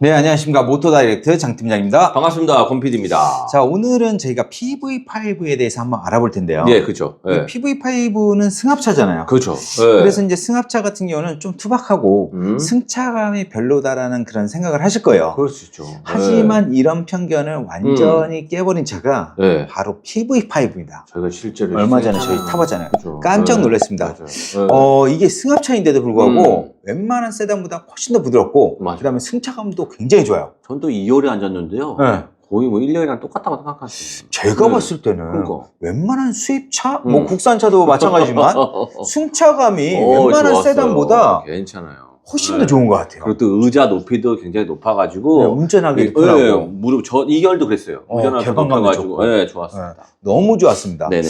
네, 안녕하십니까. 모토 다이렉트 장 팀장입니다. 반갑습니다. 권PD입니다. 자, 오늘은 저희가 PV5에 대해서 한번 알아볼 텐데요. 네, 그렇죠. 네. PV5는 승합차잖아요. 그렇죠. 네. 그래서 이제 승합차 같은 경우는 좀 투박하고 음. 승차감이 별로다라는 그런 생각을 하실 거예요. 그럴 수 있죠. 하지만 이런 편견을 완전히 깨버린 차가 네. 네. 바로 PV5입니다. 저희가 실제로 얼마 전에 저희 타봤잖아요. 그렇죠. 깜짝 네. 놀랐습니다. 맞아요. 네. 어, 이게 승합차인데도 불구하고 음. 웬만한 세단보다 훨씬 더 부드럽고 맞아요. 그다음에 승차감도 굉장히 좋아요. 전 또 2열에 앉았는데요. 네. 거의 뭐 1열이랑 똑같다고 생각하시면 제가 네. 봤을 때는 그러니까. 웬만한 수입차, 음. 뭐 국산차도 마찬가지지만 승차감이 어, 웬만한 좋았어요. 세단보다 괜찮아요. 훨씬 네. 더 좋은 것 같아요. 그리고 또 의자 높이도 굉장히 네, 높아가지고 운전하기 네, 편하고 네, 무릎 저 2열도 그랬어요. 어, 운전하기 개방감도 높아가지고 좋고. 네, 좋았습니다. 너무 좋았습니다. 네네네.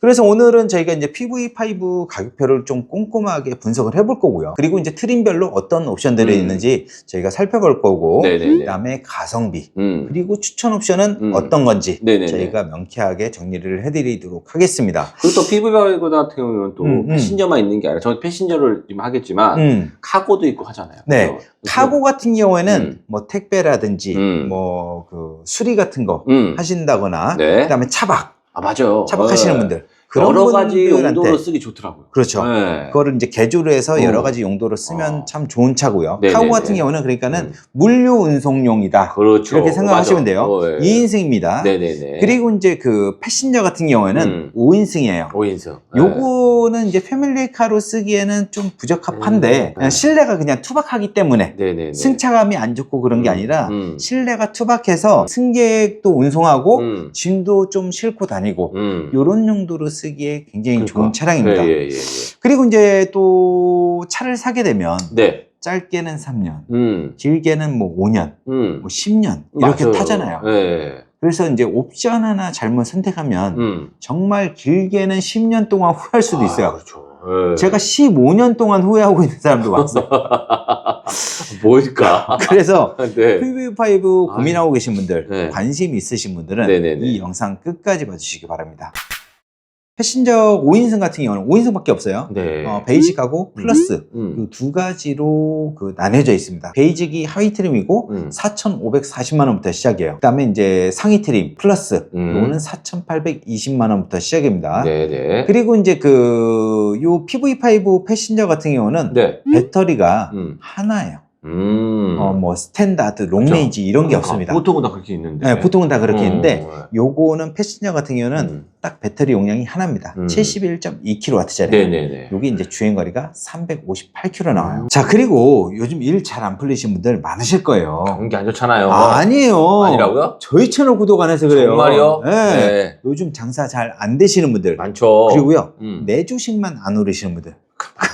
그래서 오늘은 저희가 이제 PV5 가격표를 좀 꼼꼼하게 분석을 해볼 거고요. 그리고 이제 트림별로 어떤 옵션들이 음. 있는지 저희가 살펴볼 거고, 네네네. 그다음에 가성비, 음. 그리고 추천 옵션은 음. 어떤 건지 네네네. 저희가 명쾌하게 정리를 해드리도록 하겠습니다. 그리고 또 PV바이크 같은 경우는 또 음, 음. 패신저만 있는 게 아니라 저는 패신저를 지금 하겠지만 음. 카고 도 있고 하잖아요. 네. 그래서 카고 같은 경우에는 음. 뭐 택배라든지 음. 뭐 그 수리 같은 거 음. 하신다거나 네. 그다음에 차박 아 맞아요. 차박하시는 네. 분들 그런 여러 가지 분들한테 용도로 쓰기 좋더라고요. 그렇죠. 네. 그거를 이제 개조를 해서 어. 여러 가지 용도로 쓰면 어. 참 좋은 차고요. 네네네. 카고 같은 경우는 그러니까는 음. 물류 운송용이다. 그렇죠. 이렇게 생각하시면 맞아. 돼요. 어, 네. 2인승입니다. 네네네. 그리고 이제 그 패신저 같은 경우에는 음. 5인승이에요. 5인승. 요거 는 이제 패밀리카로 쓰기에는 좀 부적합한데 음. 그냥 실내가 그냥 투박하기 때문에 네 네 네. 승차감이 안 좋고 그런 게 음. 아니라 음. 실내가 투박해서 승객도 운송하고 음. 짐도 좀 싣고 다니고 음. 요런 용도로 쓰기에 굉장히 그러니까. 좋은 차량입니다. 예, 예, 예, 예. 그리고 이제 또 차를 사게 되면 네. 짧게는 3년, 음. 길게는 뭐 5년, 음. 뭐 10년 이렇게 맞아요. 타잖아요. 네. 그래서 이제 옵션 하나 잘못 선택하면 음. 정말 길게는 10년 동안 후회할 수도 아, 있어요. 그렇죠. 네. 제가 15년 동안 후회하고 있는 사람도 많았어요. 뭘까? 그래서 네. PV5 고민하고 계신 분들, 네. 관심 있으신 분들은 네네네. 이 영상 끝까지 봐주시기 바랍니다. 패신저 5인승 같은 경우는 5인승밖에 없어요. 네. 어, 베이직하고 플러스 음. 그두 가지로 그 나뉘어져 있습니다. 베이직이 하위 트림이고 음. 4,540만 원부터 시작이에요. 그다음에 이제 상위 트림 플러스 음. 요거는 4,820만 원부터 시작입니다. 네네. 그리고 이제 그 요 PV5 패신저 같은 경우는 네. 배터리가 음. 하나예요. 음. 어, 뭐 스탠다드, 롱레인지 이런 게 그러니까 없습니다. 보통은 다 그렇게 있는데. 네, 보통은 다 그렇게 어, 있는데 네. 요거는 패신저 같은 경우는 음. 딱 배터리 용량이 하나입니다. 음. 71.2kW짜리. 네네네. 여기 이제 주행 거리가 358km 나와요. 음. 자, 그리고 요즘 일 잘 안 풀리신 분들 많으실 거예요. 경기 안 좋잖아요. 아, 니에요 아니라고요? 저희 채널 구독 안 해서 그래요. 정말요? 네. 요즘 장사 잘 안 되시는 분들. 많죠. 그리고요, 음. 내 주식만 안 오르시는 분들.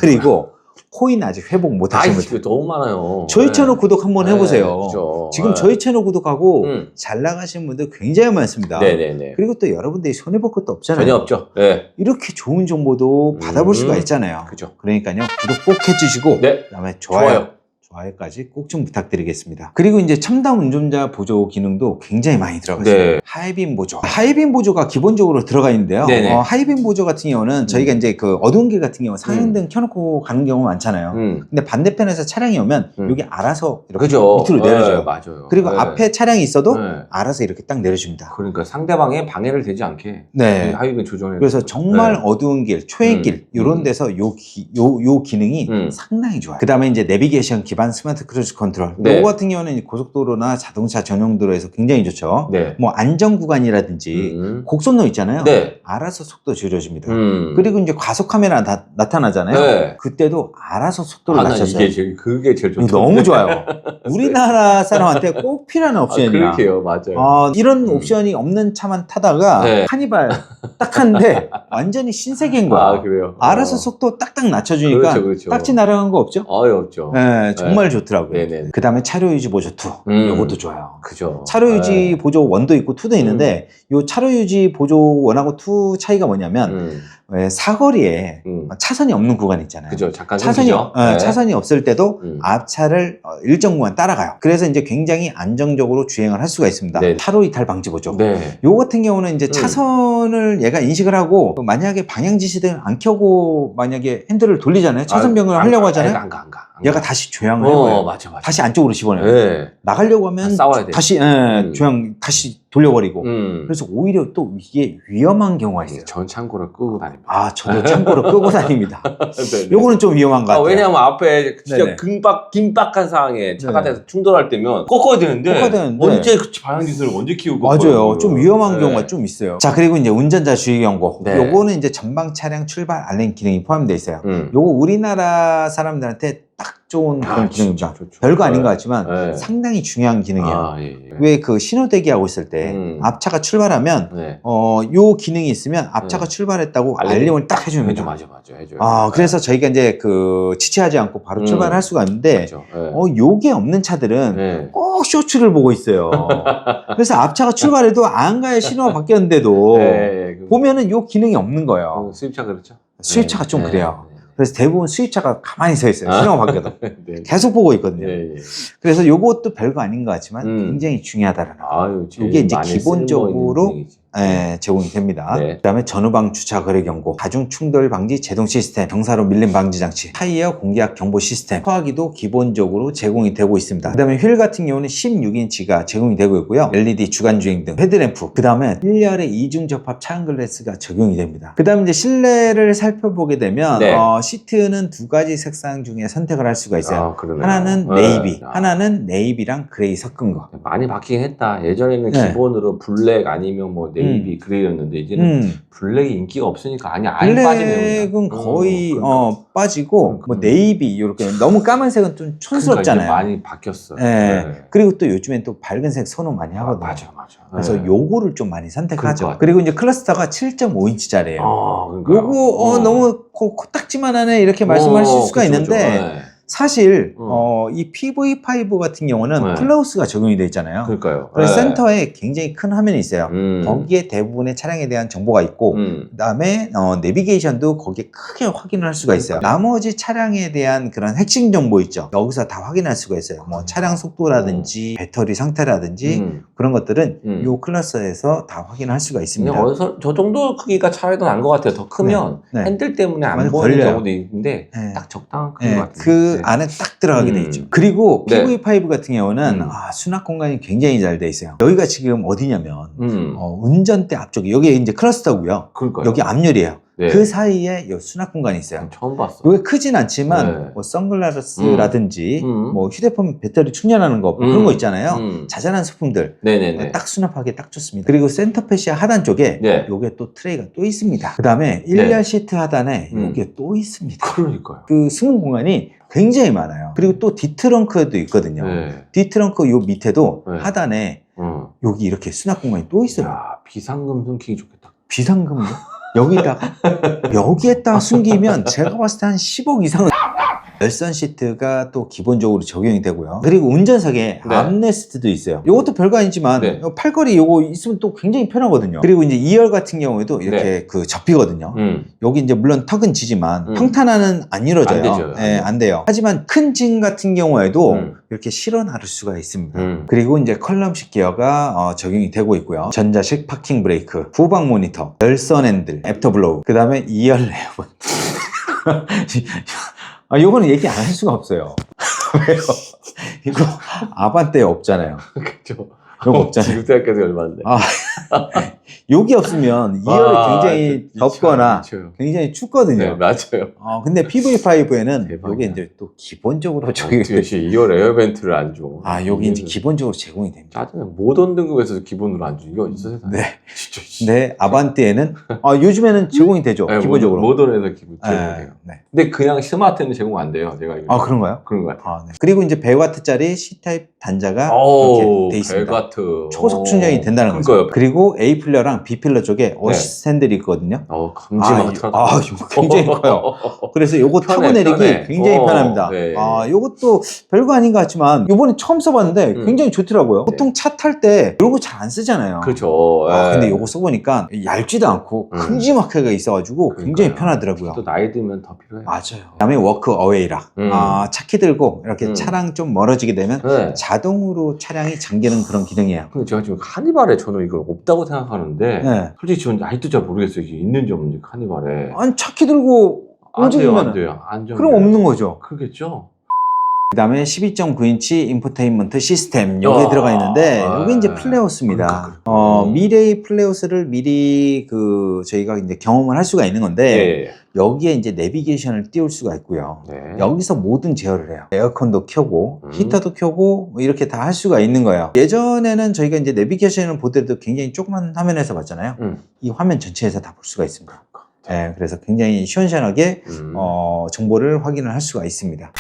그리고 코인 아직 회복 못 하신 분들. 너무 많아요. 저희 네. 채널 구독 한번 네, 해보세요. 그죠. 지금 네. 저희 채널 구독하고 음. 잘 나가시는 분들 굉장히 많습니다. 네네네. 그리고 또 여러분들이 손해 볼 것도 없잖아요. 전혀 없죠. 네. 이렇게 좋은 정보도 받아볼 음. 수가 있잖아요. 그죠. 그러니까요, 구독 꼭 해주시고, 네. 그다음에 좋아요. 좋아요. 좋아요까지 꼭 좀 부탁드리겠습니다. 그리고 이제 첨단 운전자 보조 기능도 굉장히 많이 들어가 있어요. 네. 하이빔 보조. 하이빔 보조가 기본적으로 들어가 있는데요. 네네. 어, 하이빔 보조 같은 경우는 저희가 이제 그 어두운 길 같은 경우 상행등 켜놓고 가는 경우가 많잖아요. 음. 근데 반대편에서 차량이 오면 음. 여기 알아서 이렇게 그죠. 밑으로 내려줘요. 네, 맞아요. 그리고 네. 앞에 차량이 있어도 네. 알아서 이렇게 딱 내려줍니다. 그러니까 상대방의 방해를 되지 않게 네. 하위는 조정해. 그래서 정말 네. 어두운 길, 초행길 음. 이런 음. 데서 요, 기, 요, 요 기능이 음. 상당히 좋아요. 그 다음에 이제 내비게이션 기반 스마트 크루즈 컨트롤. 네. 요거 같은 경우는 고속도로나 자동차 전용 도로에서 굉장히 좋죠. 네. 뭐 안전 구간이라든지 음. 곡선로 있잖아요. 네. 알아서 속도 줄여줍니다. 음. 그리고 이제 과속 카메라 나, 나타나잖아요. 네. 그때도 알아서 속도를 아, 난 낮춰줘요. 이게 제일 그게 제일 이거 좋다. 너무 좋아요. 우리나라 사람한테 꼭 필요한 아, 옵션이야. 그렇게요, 맞아요. 아, 이런 음. 옵션이 없는 차만 타다가 네. 카니발 딱 한데 완전히 신세계인 거야. 아, 그래요. 알아서 어. 속도 딱딱 낮춰주니까 그렇죠, 그렇죠. 딱지 날아간 거 없죠? 어이 없죠. 네, 정말 좋더라고요. 네네. 그 다음에 차로 유지 보조 2. 음. 이것도 좋아요. 그죠. 차로 유지 네. 보조 1도 있고 2도 있는데 요 차로 유지 보조 1하고 2 차이가 뭐냐면 음. 왜 사거리에 음. 차선이 없는 구간 있잖아요. 그죠. 잠깐 차선이. 어, 네. 차선이 없을 때도 음. 앞차를 어, 일정 구간 따라가요. 그래서 이제 굉장히 안정적으로 주행을 할 수가 있습니다. 네. 8호 이탈 방지구조. 네. 요 같은 경우는 이제 음. 차선을 얘가 인식을 하고 만약에 방향 지시등 안 켜고 만약에 핸들을 돌리잖아요. 차선 아, 변경을 안 하려고 가, 하잖아요. 안 가, 안 가. 안 얘가 가. 다시 조향을 어, 해버려요. 맞아, 맞아. 다시 안쪽으로 집어내요. 네. 나가려고 하면 다 싸워야 돼. 다시 예, 음. 조향 다시 돌려버리고. 음. 그래서 오히려 또 이게 위험한 경우가 있어요. 전 창고를 끄고 다닙니다. 아, 저도 참고로 끄고 다닙니다. 네, 네. 요거는 좀 위험한 것 아, 같아요. 왜냐면 앞에 진짜 네네. 긴박, 긴박한 상황에 차가 네네. 돼서 충돌할 때면 꺾어야 되는데, 꺾어야 되는데. 언제 그 방향 지수를 언제 키우고 맞아요. 좀 위험한 네. 경우가 좀 있어요. 자, 그리고 이제 운전자 주의 경고. 네. 요거는 이제 전방 차량 출발 알림 기능이 포함되어 있어요. 음. 요거 우리나라 사람들한테 딱 좋은 그런 아, 기능입니다. 진짜 좋죠. 별거 아닌 네. 것 같지만 네. 상당히 중요한 기능이에요. 아, 예, 예. 왜 그 신호 대기하고 있을 때 음. 앞차가 출발하면 네. 어, 요 기능이 있으면 앞차가 네. 출발했다고 알림. 알림을 딱 해줍니다. 해줘, 맞아, 맞아. 해줘요. 아, 그래서 저희가 이제 그 지체하지 않고 바로 음. 출발할 수가 있는데 그렇죠. 네. 어, 요게 없는 차들은 네. 꼭 쇼츠를 보고 있어요. 그래서 앞차가 출발해도 안가에 신호가 바뀌었는데도 네, 그- 보면은 요 기능이 없는 거예요. 그 수입차 그렇죠? 수입차가 네. 좀 네. 그래요. 그래서 대부분 수입차가 가만히 서 있어요. 신호가 바뀌어도. 네. 네. 계속 보고 있거든요. 예, 예. 그래서 요것도 별거 아닌 것 같지만 음. 굉장히 중요하다는 거. 아유, 제일 이게 이제 기본적으로. 예, 제공이 됩니다. 네. 그다음에 전후방 주차 거래 경고, 가중 충돌 방지 제동 시스템, 경사로 밀림 방지 장치, 타이어 공기압 경보 시스템, 소화기도 기본적으로 제공이 되고 있습니다. 그다음에 휠 같은 경우는 16인치가 제공이 되고 있고요. LED 주간 주행 등, 헤드램프, 그다음에 1열의 이중 접합 차량 글래스가 적용이 됩니다. 그다음에 이제 실내를 살펴보게 되면 네. 어, 시트는 두 가지 색상 중에 선택을 할 수가 있어요. 아. 하나는 네. 네이비, 아, 하나는 네이비랑 그레이 섞은 거. 많이 바뀌긴 했다. 예전에는 네. 기본으로 블랙 아니면 뭐 네이비 그레이였는데 이제는 음. 블랙이 인기가 없으니까 아니 아예 빠지네요. 블랙은 그냥. 거의 어, 그러니까. 어, 빠지고 뭐 음. 네이비 이렇게 너무 까만색은 좀 촌스럽잖아요. 그러니까 이제 많이 바뀌었어요. 예. 그리고 또 요즘엔 또 밝은색 선호 많이 하거든요. 맞아, 맞아. 그래서 네. 요거를 좀 많이 선택하죠. 그리고 이제 클러스터가 7.5인치짜리예요. 아, 그러니까. 요거 어, 너무 코, 코딱지만 하네 이렇게 말씀하실 수가 있는데 사실 어. 어, 이 PV5 같은 경우는 네. 플라우스가 적용이 돼 있잖아요. 그러니까요. 그래서 네. 센터에 굉장히 큰 화면이 있어요. 음. 거기에 대부분의 차량에 대한 정보가 있고 음. 그다음에 어, 내비게이션도 거기에 크게 확인을 할 수가 있어요. 나머지 차량에 대한 그런 핵심 정보 있죠. 여기서 다 확인할 수가 있어요. 뭐 차량 속도라든지 배터리 상태라든지 음. 그런 것들은 음. 요 클래스에서 다 확인할 수가 있습니다. 어디서 저 정도 크기가 차라리 난것 같아요. 더 크면 네, 네. 핸들 때문에 안 보이는 걸려요. 경우도 있는데 네. 딱 적당한 크기 네, 같아요. 그 안에 딱 들어가게 돼 음. 있죠. 그리고 네. PV5 같은 경우는 음. 아, 수납 공간이 굉장히 잘 돼 있어요. 여기가 지금 어디냐면 음. 어, 운전대 앞쪽에 여기 이제 클러스터고요. 그러니까요. 여기 앞유리예요. 네. 그 사이에 요 수납 공간이 있어요. 처음 봤어. 이게 크진 않지만 네. 뭐 선글라스라든지 음. 뭐 휴대폰 배터리 충전하는 거 그런 음. 거 있잖아요. 음. 자잘한 소품들 네네네. 딱 수납하기 딱 좋습니다. 그리고 센터 패시아 하단 쪽에 네. 요게 또 트레이가 또 있습니다. 그 다음에 1열 시트 하단에 음. 요게 또 있습니다. 그러니까요. 그 숨은 공간이 굉장히 많아요. 그리고 또 뒤트렁크도 있거든요. 네. 뒤트렁크 요 밑에도 네. 하단에 어. 여기 이렇게 수납 공간이 또 있어요. 야, 비상금 숨기기 좋겠다. 비상금도 여기다가 여기에다 숨기면 제가 봤을 때 한 10억 이상은 열선 시트가 또 기본적으로 적용이 되고요. 그리고 운전석에 네. 암레스트도 있어요. 이것도 별거 아니지만 네. 팔걸이 요거 있으면 또 굉장히 편하거든요. 그리고 이제 2열 같은 경우에도 이렇게 네. 그 접히거든요. 음. 여기 이제 물론 턱은 지지만 음. 평탄화는 안 이루어져요. 안 되죠. 돼요. 안 돼요. 하지만 큰 짐 같은 경우에도 음. 이렇게 실어 나를 수가 있습니다. 음. 그리고 이제 컬럼식 기어가 어, 적용이 되고 있고요. 전자식 파킹 브레이크, 후방 모니터, 열선 핸들, 애프터 블로우, 그 다음에 2열 에어컨. 아, 요거는 얘기 안 할 수가 없어요. 왜요? 이거 아반떼 없잖아요. 그죠. 이거 없잖아요. 지금 생각해도 얼마인데. 아, 여기 없으면 2열이 아, 굉장히 진짜 덥거나 미쳐요. 굉장히 춥거든요. 네, 맞아요. 어, 근데 PV5에는 대박이야. 이게 이제 또 기본적으로 적용이 어떻게 돼요. 2열 에어벤트를 안 줘. 아, 여기 이제 기본적으로 제공이 됩니다. 짜증나. 모던 등급에서 기본으로 안 줘. 이거 있어 세상에. 네. 진짜. 씨. 네, 아반떼에는 아, 요즘에는 제공이 되죠. 네, 기본적으로. 모던, 모던에서 기본 네, 제공돼요. 네. 근데 그냥 스마트는 제공 안 돼요. 제가 이거. 아, 그런가요? 그런 것 같아요. 아, 네. 그리고 이제 100와트짜리 C타입 단자가 오, 이렇게 돼 있습니다. 벨가트. 초속 충전이 된다는 거죠. 그러니까요. 그리고 A 플랫 A필러랑 B필러 쪽에 어시스트 핸들이 있거든요. 어, 아, 검지만 이- 아, 이거 굉장히 커요. 그래서 요거 타고 편해, 내리기 편해. 굉장히 어, 편합니다. 네. 아, 요것도 별거 아닌 것 같지만 요번에 처음 써봤는데 음. 굉장히 좋더라고요. 네. 보통 차 탈때 요거 잘 안 쓰잖아요. 그렇죠. 아, 예. 근데 요거 써보니까 얇지도 않고 음. 큼지막하게 있어가지고 굉장히 그러니까요. 편하더라고요. 또 나이 들면 더 필요해요. 맞아요. 그다음에 워크 어웨이라. 음. 아, 차키 들고 이렇게 음. 차랑 좀 멀어지게 되면 네. 자동으로 차량이 잠기는 그런 기능 이에요. 근데 제가 지금 카니발에 저는 이걸 없다고 생각하는데 네. 솔직히 저는 아직도 잘 모르겠어요. 이게 있는지 없는지 카니발에. 아니 차키 들고 안 돼요, 안 움직이면 돼요. 안전. 그럼 없는 거죠. 그겠죠. 그 다음에 12.9인치 인포테인먼트 시스템 여기 아, 들어가 있는데 아, 여기 이제 네. 플레오스입니다. 그러니까, 그러니까. 어, 미래의 플레오스를 미리 그 저희가 이제 경험을 할 수가 있는 건데 예. 여기에 이제 내비게이션을 띄울 수가 있고요. 네. 여기서 모든 제어를 해요. 에어컨도 켜고 음. 히터도 켜고 뭐 이렇게 다 할 수가 있는 거예요. 예전에는 저희가 이제 내비게이션을 볼 때도 굉장히 조그만 화면에서 봤잖아요. 음. 이 화면 전체에서 다 볼 수가 있습니다. 예, 그래서 굉장히 시원시원하게 음. 어, 정보를 확인을 할 수가 있습니다.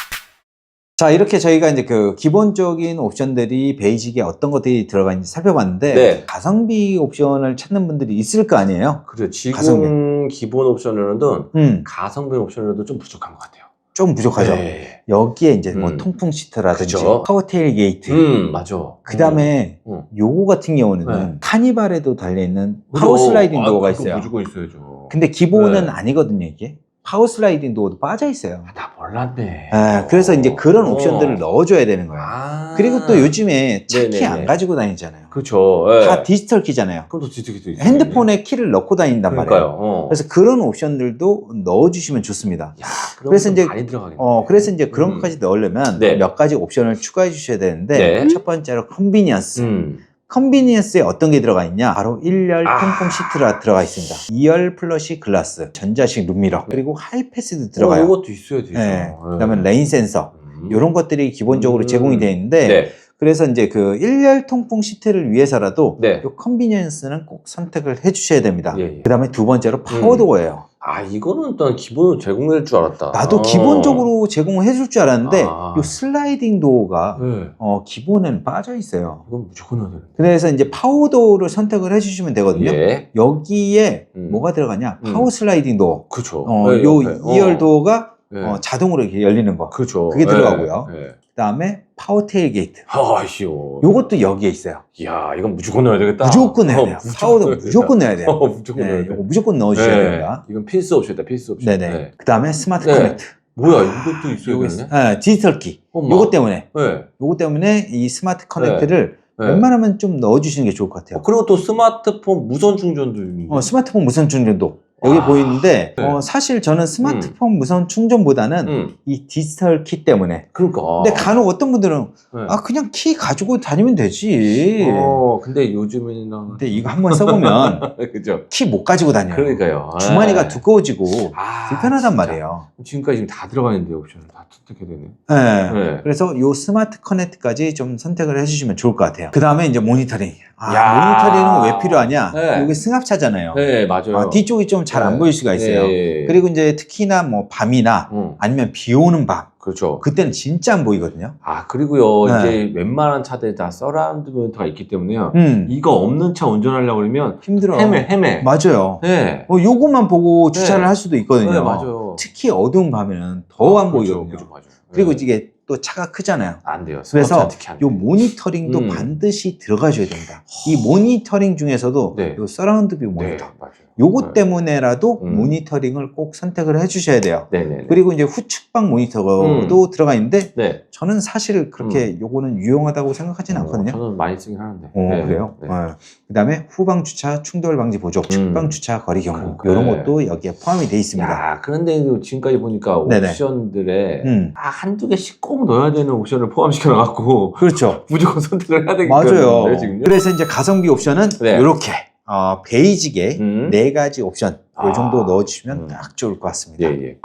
자, 이렇게 저희가 이제 그 기본적인 옵션들이 베이직에 어떤 것들이 들어가 있는지 살펴봤는데 네. 가성비 옵션을 찾는 분들이 있을 거 아니에요? 그래 지금 가성비. 기본 옵션으로는 음, 가성비 옵션으로도 좀 부족한 것 같아요. 좀 부족하죠. 네. 여기에 이제 뭐 음. 통풍 시트라든지 그죠. 파워테일 게이트, 음 맞아. 그 다음에 음. 요거 같은 경우는 네. 카니발에도 달려있는. 파워 슬라이딩 아, 도어가 그거 있어요. 무조건 있어야죠. 근데 기본은 네. 아니거든요, 이게. 파워 슬라이딩 도어도 빠져 있어요. 아, 나 몰랐네. 예, 그래서 이제 그런 옵션들을 어. 넣어줘야 되는 거예요. 아. 그리고 또 요즘에 차 키 네네네. 안 가지고 다니잖아요. 그렇죠. 예. 다 디지털 키잖아요. 그것도 디지털도 있어요. 핸드폰에 키를 넣고 다닌단 말이에요. 그러니까요. 어. 그래서 그런 옵션들도 넣어주시면 좋습니다. 야, 그래서 그래서 이제- 이제 많이 들어가겠네. 어, 그래서 이제 그런 음. 것까지 넣으려면 네. 몇 가지 옵션을 추가해 주셔야 되는데 네. 첫 번째로 컨비니언스. 음. 컨비니언스에 어떤 게 들어가 있냐? 바로 1열 아. 통풍 시트가 들어가 있습니다. 2열 플러시 글라스, 전자식 룸미러, 그리고 하이패스도 들어가요. 어, 이것도 있어야 되죠. 네. 그 다음에 레인 센서. 음. 이런 것들이 기본적으로 음. 제공이 되어 있는데 네. 그래서 이제 그 1열 통풍 시트를 위해서라도 네. 이 컨비니언스는 꼭 선택을 해 주셔야 됩니다. 예, 예. 그 다음에 두 번째로 파워도어예요. 아, 이거는 일단 기본으로 제공될 줄 알았다. 나도 어. 기본적으로 제공을 해줄 줄 알았는데 아. 이 슬라이딩 도어가 네. 어, 기본에는 빠져 있어요. 이건 무조건 해야 되는 그래서 이제 파워 도어를 선택을 해주시면 되거든요. 예. 여기에 음. 뭐가 들어가냐? 음. 파워 슬라이딩 도어. 그렇죠. 어, 네, 요 옆에. 2열 도어가 네. 어, 자동으로 이렇게 열리는 거. 그렇죠. 그게 들어가고요. 네. 네. 그다음에 파워 테일 게이트. 아이쇼. 요것도 여기에 있어요. 야, 이건 무조건 넣어야 되겠다. 무조건 내야 어, 돼요. 무조건 파워도 넣어야 무조건. 내야 돼요. 어, 무조건 넣어야 네, 돼. 요거 무조건 넣으셔야 네. 됩니다. 이건 필수 옵션이다, 필수 옵션. 네네. 네. 그 다음에 스마트 네. 커넥트. 뭐야, 이것도 있어야 요거 되네. 네, 디지털 키. 엄마. 요것 때문에 네. 요것 때문에 이 스마트 커넥트를 네. 웬만하면 좀 넣어주시는 게 좋을 것 같아요. 어, 그리고 또 스마트폰 무선 충전도 있는데. 어, 스마트폰 무선 충전도 여기 와. 보이는데 네. 어, 사실 저는 스마트폰 무선 충전보다는 음. 이 디지털 키 때문에 그러니까. 근데 간혹 어떤 분들은 네. 아 그냥 키 가지고 다니면 되지 어, 근데 요즘에는. 근데 이거 한번 써보면 그죠. 키 못 가지고 다녀요 그러니까요. 주머니가 네. 두꺼워지고 아, 불편하단 진짜. 말이에요 지금까지 지금 다 들어가 있는데 옵션을 다 선택해야 되네. 네. 네. 그래서 요 스마트 커넥트까지 좀 선택을 해주시면 좋을 것 같아요 그 다음에 이제 모니터링 아 야. 모니터링은 왜 필요하냐 네. 여기 승합차잖아요 네, 맞아요. 아, 뒤쪽이 좀 잘안 네. 보일 수가 있어요 네. 그리고 이제 특히나 뭐 밤이나 음, 아니면 비 오는 밤 그렇죠. 그때는 진짜 안 보이거든요. 아, 그리고요, 네. 이제 웬만한 차들이 다 서라운드 몬터가 있기 때문에요. 음, 이거 없는 차 운전하려고 그러면 힘들어. 헤매, 헤매. 맞아요. 네. 어, 요것만 보고 주차를 네. 할 수도 있거든요. 네, 맞아요. 특히 어두운 밤에는 더안 아, 보이거든요. 그렇죠, 맞아요. 그리고 네. 이게 또 차가 크잖아요. 안 돼요. 그래서 돼요. 모니터링도 음. 반드시 들어가줘야 됩니다. 이 모니터링 중에서도 네. 요 서라운드 뷰 네, 모니터. 맞아 요. 요것 네. 때문에라도 음. 모니터링을 꼭 선택을 해주셔야 돼요. 네네. 그리고 이제 후측방 모니터도 음. 들어가 있는데 네. 저는 사실 그렇게 요거는 유용하다고 생각하진 어, 않거든요. 저는 많이 쓰긴 하는데. 어, 네. 그래요? 네. 어. 그다음에 후방 주차 충돌 방지 보조, 측방 주차 거리 경고 그러니까. 이런 네. 것도 여기에 포함이 돼 있습니다. 야, 그런데 지금까지 보니까. 옵션들에 음, 아, 한두 개씩 꼭 넣어야 되는 옵션을 포함시켜 놔갖고 그렇죠. 무조건 선택을 해야 되겠 맞아요. 네? 그래서 이제 가성비 옵션은 네. 이렇게 어, 베이직에 음. 네 가지 옵션 아. 이 정도 넣어주시면 음. 딱 좋을 것 같습니다. 예, 예.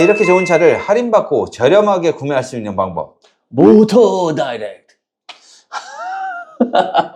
이렇게 좋은 차를 할인받고 저렴하게 구매할 수 있는 방법. 모터 다이렉트.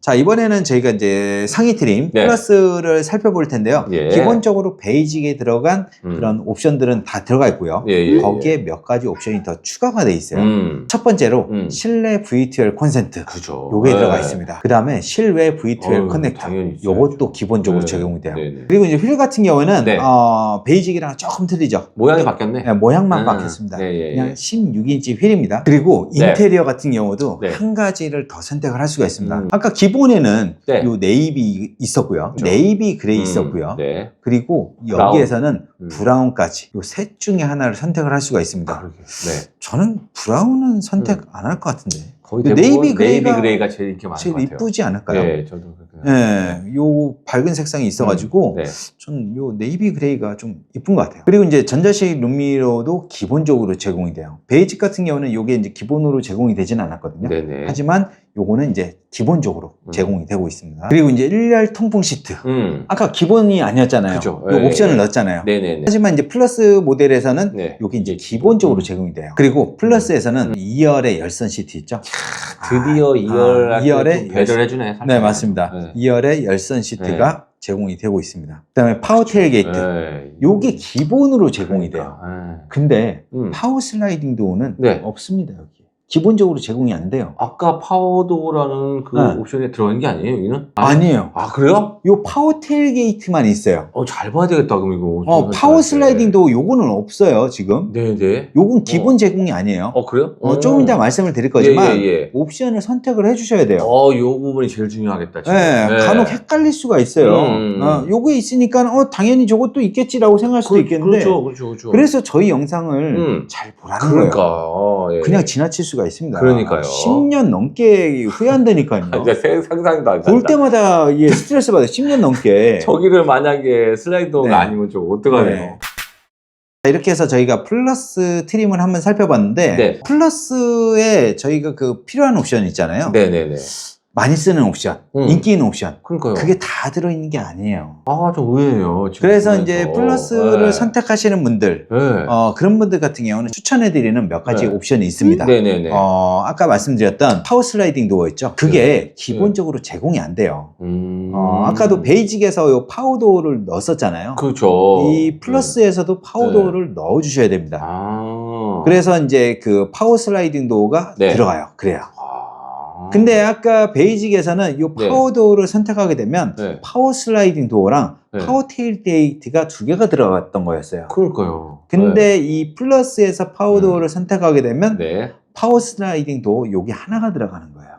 자, 이번에는 저희가 이제 상위 트림 네. 플러스를 살펴볼 텐데요. 예. 기본적으로 베이직에 들어간 음. 그런 옵션들은 다 들어가 있고요. 예, 예, 거기에 몇 가지 옵션이 더 추가가 돼 있어요. 음. 첫 번째로 음. 실내 V2L 콘센트. 그죠. 요게 네. 들어가 있습니다. 그 다음에 실외 V2L 어우, 커넥터. 요것도 기본적으로 네. 적용이 돼요. 네 네. 그리고 이제 휠 같은 경우는 네. 어, 베이직이랑 조금 틀리죠. 모양이 바뀌었네. 네, 모양만 음. 바뀌었습니다. 네, 예, 그냥 예. 16인치 휠입니다. 그리고 네. 인테리어 같은 경우도 네. 한 가지를 더 선택을 할 수가 있습니다. 음. 아까 기 본에는 네. 요 네이비 있었고요. 그렇죠. 네이비 그레이 음, 있었고요. 네. 그리고. 여기에서는 음. 브라운까지 요 셋 중에 하나를 선택을 할 수가 있습니다. 그러게. 네. 저는 브라운은 선택 안 할 것 같은데. 거의 네이비 그레이가 네이비 그레이가 제일 인기 많은 제일 것 같아요. 이쁘지 않을까요? 네, 저도 그렇게 예, 생각해요. 요 밝은 색상이 있어가지고 네. 전요 네이비 그레이가 좀 이쁜 것 같아요. 그리고 이제 전자식 룸미러도 기본적으로 제공이 돼요. 베이직 같은 경우는 요게 이제 기본으로 제공이 되지는 않았거든요. 네네. 하지만 요거는 이제 기본적으로 음. 제공이 되고 있습니다. 그리고 이제 1열 통풍 시트. 음. 아까 기본이 아니었잖아요. 그죠. 요 예, 옵션을 예. 넣었잖아요. 네네네. 하지만 이제 플러스 모델에서는 네. 요게 이제 기본적으로 제공이 돼요. 그리고 플러스에서는 2열의 열선 시트 있죠? 드디어 아, 2열 아, 이열에 배려를 해주네. 살짝. 네, 맞습니다. 네. 2열의 열선 시트가 제공이 되고 있습니다. 그 다음에 파워 테일 게이트. 네. 요게 기본으로 제공이 돼요. 그러니까. 근데 네. 음. 파워 슬라이딩 도어는 네. 없습니다, 여기. 기본적으로 제공이 안 돼요. 아까 파워도어라는 그 네. 옵션에 들어있는 게 아니에요, 여기는? 아 니에요. 아, 그래요? 요 파워 테일게이트만 있어요. 어, 잘 봐야 되겠다, 그럼 이거. 어, 파워 슬라이딩 도어 요거는 없어요, 지금. 네네. 요건 기본 제공이 아니에요. 어, 그래요? 어, 조금 이따 말씀을 드릴 거지만 예, 예, 예. 옵션을 선택을 해주셔야 돼요. 어, 요 부분이 제일 중요하겠다, 지금. 네, 간혹 헷갈릴 수가 있어요. 음. 어, 요게 있으니까 어, 당연히 저것도 있겠지라고 생각할 수도 그, 있겠는데 그렇죠, 그렇죠, 그렇죠. 그래서 저희 영상을 음. 잘 보라는 그러니까. 거예요. 어, 예. 그냥 지나칠 수가 있습니다. 그러니까요. 10년 넘게 후회한다니까요. 세- 상상도 안 볼 간다. 때마다 이게 스트레스 받아 10년 넘게. 저기를 만약에 슬라이더가 네. 아니면 좀 어떡하네요. 네. 자, 이렇게 해서 저희가 플러스 트림을 한번 살펴봤는데 네. 플러스에 저희가 그 필요한 옵션 있잖아요. 네 네 네. 많이 쓰는 옵션, 음. 인기 있는 옵션. 그러니까요. 그게 다 들어있는 게 아니에요. 아, 좀 의외예요. 지금 그래서 보면서. 이제 플러스를 네. 선택하시는 분들, 네. 어, 그런 분들 같은 경우는 추천해드리는 몇 가지 네. 옵션이 있습니다. 네네네. 어, 아까 말씀드렸던 파워 슬라이딩 도어 있죠? 그게 네. 기본적으로 제공이 안 돼요. 음. 어, 아까도 베이직에서 요 파워 도어를 넣었었잖아요. 그렇죠. 이 플러스에서도 파워 네. 도어를 넣어주셔야 됩니다. 아. 그래서 이제 그 파워 슬라이딩 도어가 네. 들어가요. 그래요. 아. 근데 아까 베이직에서는 이 네. 파워 도어를 선택하게 되면 네. 파워 슬라이딩 도어랑 네. 파워 테일 데이트가 두 개가 들어갔던 거였어요. 그럴까요? 근데 이 플러스에서 파워 음. 도어를 선택하게 되면 네. 파워 슬라이딩 도어 여기 하나가 들어가는 거예요.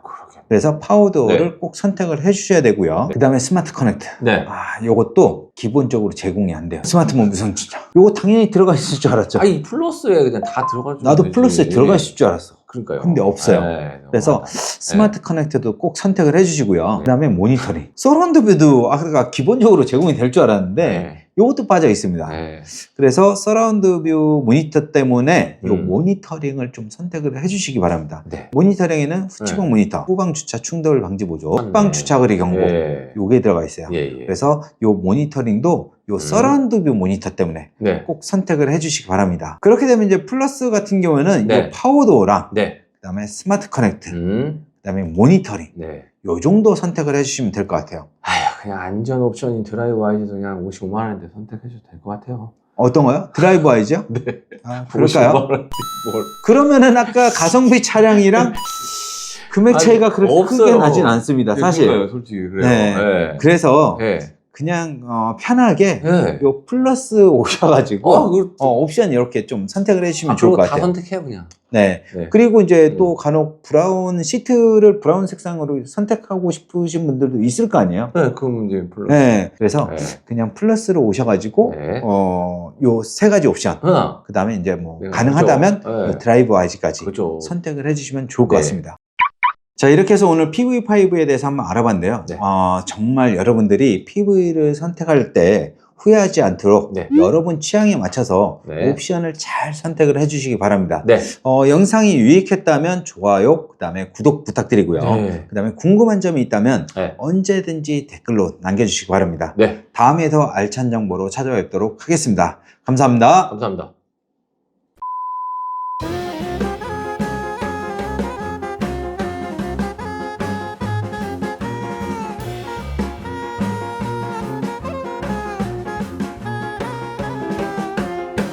그래서 파워 도어를 네. 꼭 선택을 해주셔야 되고요. 그 다음에 스마트 커넥트. 네. 아, 요것도 기본적으로 제공이 안 돼요. 스마트폰 무선 충전. 요거 당연히 들어가 있을 줄 알았죠. 아니 플러스에 그냥 다 들어갈 줄 나도. 플러스에 들어가 있을 줄 알았어. 그러니까요. 근데 없어요. 네, 그래서. 스마트 커넥터도 꼭 선택을 해주시고요. 네. 그 다음에 모니터링. 서라운드 뷰도 아까 기본적으로 제공이 될 줄 알았는데 네. 요것도 빠져 있습니다. 네. 그래서 서라운드 뷰 모니터 때문에 요 음. 모니터링을 좀 선택을 해주시기 바랍니다. 네. 모니터링에는 후치방 네. 모니터, 후방 주차 충돌 방지 보조, 맞네. 후방 주차 거리 경고 예. 요게 들어가 있어요. 예, 예. 그래서 요 모니터링도 요 음. 서라운드 뷰 모니터 때문에 네. 꼭 선택을 해주시기 바랍니다. 그렇게 되면 이제 플러스 같은 경우에는 네. 요 파워도어랑 네. 그다음에 스마트 커넥트, 음. 그다음에 모니터링 네. 요 정도 선택을 해주시면 될 것 같아요. 아휴, 그냥 안전 옵션인 드라이브 와이즈도 그냥 55만 원인데 선택해줘도 될 것 같아요. 어떤 거요? 드라이브 아이죠? 네. 아, 그럴까요? 55만 원인데 뭘. 그러면은 아까 가성비 차량이랑 금액 아니, 차이가 그렇게 없어요. 크게 나진 않습니다, 사실. 그러니까요, 솔직히 그래요. 네. 네. 그래서 네. 그냥 어, 편하게 네. 요 플러스 오셔가지고 어, 그, 어, 옵션 이렇게 좀 선택을 해주시면 아, 좋을 것다 같아요. 선택해요, 그냥. 네. 네. 그리고 이제 음. 또 간혹 브라운 시트를 브라운 색상으로 선택하고 싶으신 분들도 있을 거 아니에요. 네, 그럼 이제 플러스. 네. 그래서 네. 그냥 플러스로 오셔가지고 네. 어, 요 세 가지 옵션. 어, 그 다음에 이제 뭐 네, 가능하다면 그렇죠. 네. 요 드라이브 아이즈까지 그죠. 선택을 해주시면 좋을 것 네. 같습니다. 자 이렇게 해서 오늘 PV5에 대해서 한번 알아봤는데요. 네. 어, 정말 여러분들이 PV를 선택할 때 후회하지 않도록 네. 여러분 취향에 맞춰서 네. 옵션을 잘 선택을 해주시기 바랍니다. 네. 어, 영상이 유익했다면 좋아요, 그 다음에 구독 부탁드리고요. 네. 그 다음에 궁금한 점이 있다면 네. 언제든지 댓글로 남겨주시기 바랍니다. 네. 다음에 더 알찬 정보로 찾아뵙도록 하겠습니다. 감사합니다. 감사합니다.